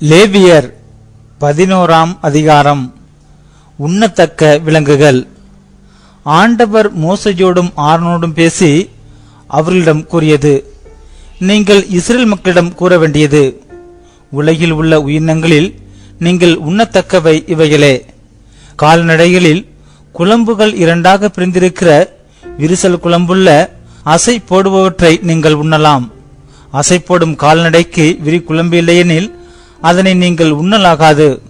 லேவியர் பதினோராம் அதிகாரம். உண்ணத்தக்க விலங்குகள். ஆண்டவர் மோசையோடும் ஆர்னோடும் பேசி அவர்களிடம் கூறியது நீங்கள் இஸ்ரேல் மக்களிடம் கூற வேண்டியது உலகில் உள்ள உயிரினங்களில் நீங்கள் உண்ணத்தக்கவை இவைகளே. கால்நடைகளில் குழம்புகள் இரண்டாக பிரிந்திருக்கிற விரிசல் குழம்புள்ள அசை போடுபவற்றை நீங்கள் உண்ணலாம். அசை போடும் கால்நடைக்கு விரி குழம்பு இல்லையெனில் அதனை நீங்கள் உண்ணலாகாது.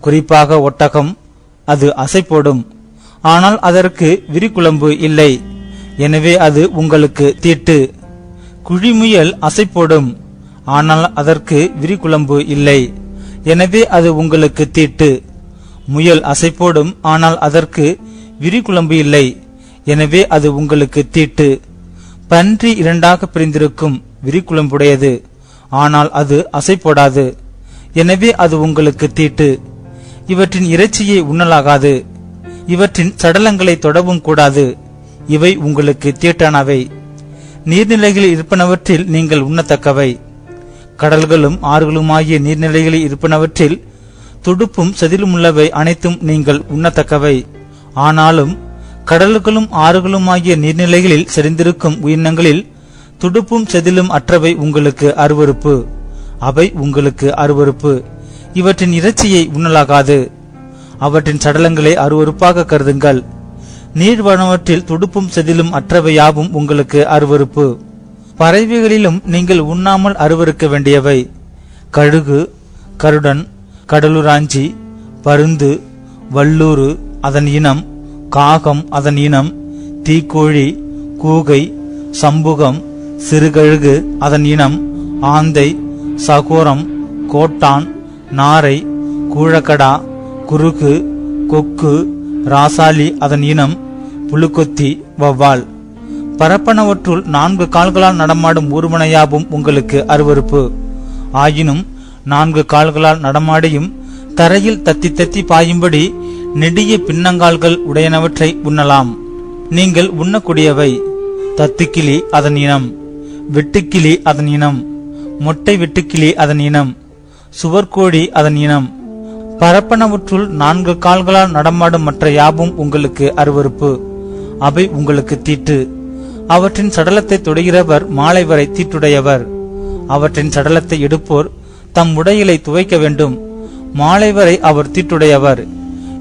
குறிப்பாக ஒட்டகம் அது அசைப்போடும். ஆனால் அதற்கு விரிகுழம்பு இல்லை. எனவே அது உங்களுக்கு தீட்டு. குழிமுயல் அசைப்போடும். ஆனால் அதற்கு விரிகுழம்பு இல்லை. எனவே அது உங்களுக்கு தீட்டு. முயல் அசைப்போடும் ஆனால் அதற்கு விரிகுழம்பு இல்லை. எனவே அது உங்களுக்கு தீட்டு. பன்றி இரண்டாக பிரிந்திருக்கும் விரிகுழம்புடையது. ஆனால் அது அசைப்போடாது. போடாது எனவே அது உங்களுக்கு தீட்டு. இவற்றின் இறைச்சியை உண்ணலாகாது. இவற்றின் சடலங்களை தொடவும் கூடாது. இவை உங்களுக்கு தீட்டானவை. நீர்நிலைகளில் இருப்பனவற்றில் நீங்கள் உண்ணத்தக்கவை. கடல்களும் ஆறுகளுமாகிய நீர்நிலைகளில் இருப்பனவற்றில் துடுப்பும் செதிலுமுள்ளவை அனைத்தும் நீங்கள் உண்ணத்தக்கவை. ஆனாலும் கடல்களும் ஆறுகளுமாகிய நீர்நிலைகளில் செறிந்திருக்கும் உயிரினங்களில் துடுப்பும் செதிலும் அற்றவை உங்களுக்கு அருவருப்பு. அவை உங்களுக்கு அருவருப்பு. இவற்றின் இறைச்சியை உண்ணலாகாது. அவற்றின் சடலங்களை அருவருப்பாக கருதுங்கள். நீர்வனவற்றில் துடுப்பும் செதிலும் அற்றவையாவும் உங்களுக்கு அருவருப்பு. பறவைகளிலும் நீங்கள் உண்ணாமல் அருவருக்க வேண்டியவை. கழுகு கருடன் கடலுராஞ்சி பருந்து வல்லூறு அதன் இனம் காகம் அதன் இனம் தீக்கோழி கூகை சம்புகம் சிறுகழுகு அதன் இனம் ஆந்தை சகோரம் கோட்டான் நாரை கூழக்கடா குறுகு கொக்கு ராசாலி அதன் இனம் புழுக்கொத்தி வவ்வால் பரப்பனவற்றுள் நான்கு கால்களால் நடமாடும் ஊர்வனையாவும் உங்களுக்கு அருவருப்பு. ஆயினும் நான்கு கால்களால் நடமாடியும் தரையில் தத்தி தத்தி பாயும்படி நெடிய பின்னங்கால்கள் உடையனவற்றை உண்ணலாம். நீங்கள் உண்ணக்கூடியவை. தத்துக்கிளி அதன் இனம். வெட்டுக்கிளி அதன் இனம். மொட்டை வெட்டுக்கிளி அதன் இனம் சுவர்கோழி அதன் இனம். பரப்பனவற்றுள் நான்கு கால்களால் நடமாடும் மற்ற யாவும் உங்களுக்கு அருவருப்பு. அவை உங்களுக்கு தீட்டு. அவற்றின் சடலத்தை தொடுகிறவர் மாலை வரை தீட்டுடையவர். அவற்றின் சடலத்தை எடுப்போர் தம் உடையிலை துவைக்க வேண்டும். மாலை வரை அவர் தீட்டுடையவர்.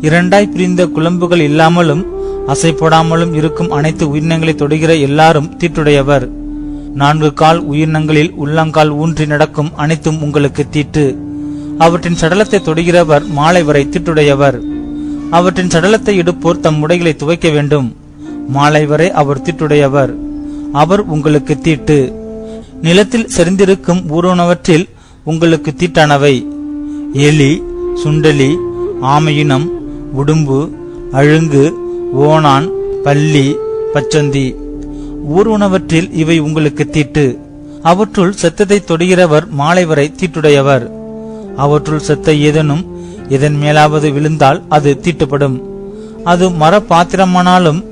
இரண்டாய் பிரிந்த குழம்புகள் இல்லாமலும் அசை போடாமலும் இருக்கும் அனைத்து உயிரினங்களை தொடுகிற எல்லாரும் தீட்டுடையவர். நான்கு கால் உயிரினங்களில் உள்ளங்கால் ஊன்றி நடக்கும் அனைத்தும் உங்களுக்கு தீட்டு. அவற்றின் சடலத்தை தொடுகிறவர் மாலை வரை தீட்டுடையவர். அவற்றின் சடலத்தை எடுப்போர் தம் உடைகளை துவைக்க வேண்டும். மாலை வரை அவர் தீட்டுடையவர். அவர் உங்களுக்கு தீட்டு. நிலத்தில் செறிந்திருக்கும் ஊரோனவற்றில் உங்களுக்கு தீட்டானவை. எலி சுண்டலி ஆமையினம் உடும்பு அழுங்கு ஓணான் பள்ளி பச்சந்தி. ஊர்வனவற்றில் இவை உங்களுக்கு தீட்டு. அவற்றுள் செத்ததை தொடுகிறவர் மாலை வரை தீட்டுடையவர். அவற்றுள் செத்த ஏதேனும் எதன் மேலாவது விழுந்தால் அது தீட்டுப்படும். அது மர பாத்திரமானாலும்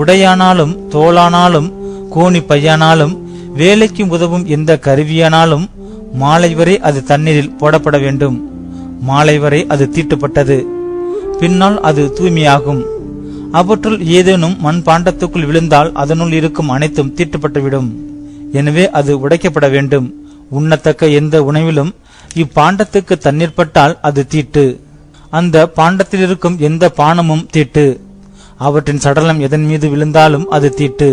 உடையானாலும் தோளானாலும் கோணி பையானாலும் வேலைக்கு உதவும் எந்த கருவியானாலும் மாலை வரை அது தண்ணீரில் போடப்பட வேண்டும். மாலை வரை அது தீட்டுப்பட்டது. பின்னால் அது தூய்மையாகும். அவற்றுள் ஏதேனும் மண் பாண்டத்துக்குள் விழுந்தால் அதனுள் இருக்கும் அனைத்தும் தீட்டுப்பட்டுவிடும். எனவே அது உடைக்கப்பட வேண்டும். உண்ணத்தக்க எந்த உணவிலும் இப்பாண்டத்துக்கு தண்ணீர் பட்டால் அது தீட்டு. அந்த பாண்டத்தில் இருக்கும் எந்த பானமும் தீட்டு. அவற்றின் சடலம் எதன் மீது விழுந்தாலும் அது தீட்டு.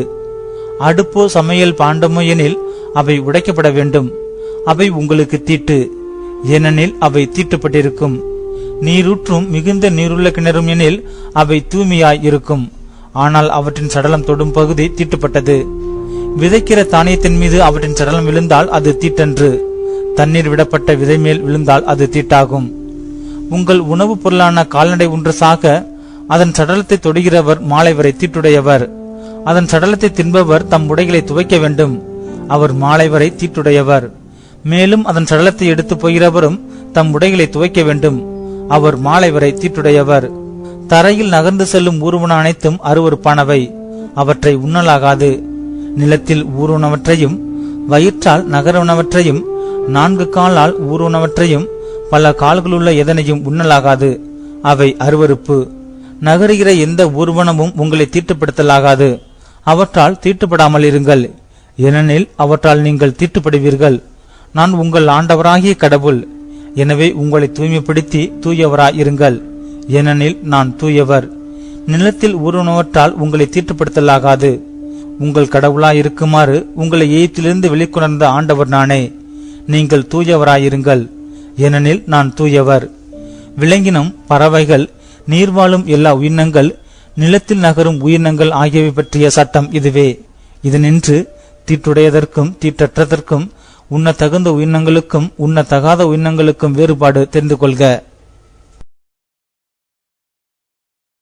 அடுப்போ சமையல் பாண்டமோ எனில் அவை உடைக்கப்பட வேண்டும். அவை உங்களுக்கு தீட்டு. ஏனெனில் அவை தீட்டுப்பட்டிருக்கும். நீரூற்றும் மிகுந்த நீருள்ள கிணறும் எனில் அவை தூய்மையாய் இருக்கும் ஆனால் அவற்றின் சடலம் தொடும் பகுதி தீட்டுப்பட்டது. விதைக்கிற தானியத்தின் மீது அவற்றின் சடலம் விழுந்தால் அது தீட்டன்று. தண்ணீர் விடப்பட்ட விதை மேல் விழுந்தால் அது தீட்டாகும். உங்கள் உணவுப் பொருளான கால்நடை ஒன்று சாக அதன் சடலத்தை தொடுகிறவர் மாலை வரை தீட்டுடையவர். அதன் சடலத்தை தின்பவர் தம் உடைகளை துவைக்க வேண்டும். அவர் மாலை வரை தீட்டுடையவர். மேலும் அதன் சடலத்தை எடுத்து போகிறவரும் தம் உடைகளை துவைக்க வேண்டும். அவர் மாலை வரை தீட்டுடையவர். தரையில் நகர்ந்து செல்லும் ஊர்வன அனைத்தும் அருவருப்பானவை. அவற்றை உண்ணலாகாது. நிலத்தில் ஊறுனவற்றையும் வயிற்றால் நகரவனவற்றையும் நான்கு காலால் ஊறுனவற்றையும் பல கால்களுள்ள எதனையும் உண்ணலாகாது. அவை அருவருப்பு. நகருகிற எந்த ஊர்வனமும் உங்களை தீட்டுப்படுத்தலாகாது. அவற்றால் தீட்டுப்படாமல் இருங்கள். ஏனெனில் அவற்றால் நீங்கள் தீட்டுப்படுவீர்கள். நான் உங்கள் ஆண்டவராகிய கடவுள். எனவே உங்களை தூய்மைப்படுத்தி தூயவராய் இருங்கள் ஏனெனில் நான் தூயவர். நிலத்தில் ஊறுனவற்றால் உங்களை தீட்டுப்படுத்தலாகாது. உங்கள் கடவுளாய் இருக்குமாறு உங்களை எய்த்திலிருந்து வெளிக்கொணர்ந்த ஆண்டவர் நானே. நீங்கள் தூயவராயிருங்கள். ஏனெனில் நான் தூயவர். விலங்கினம் பறவைகள் நீர்வாழும் எல்லா உயிரினங்கள் நிலத்தில் நகரும் உயிரினங்கள் ஆகியவை பற்றிய சட்டம் இதுவே. இதனின்று தீட்டுடையதற்கும் தீட்டற்றதற்கும் உண்ண தகுந்த உயிரினங்களுக்கும் உண்ண தகாத உயிரினங்களுக்கும் வேறுபாடு தெரிந்து கொள்க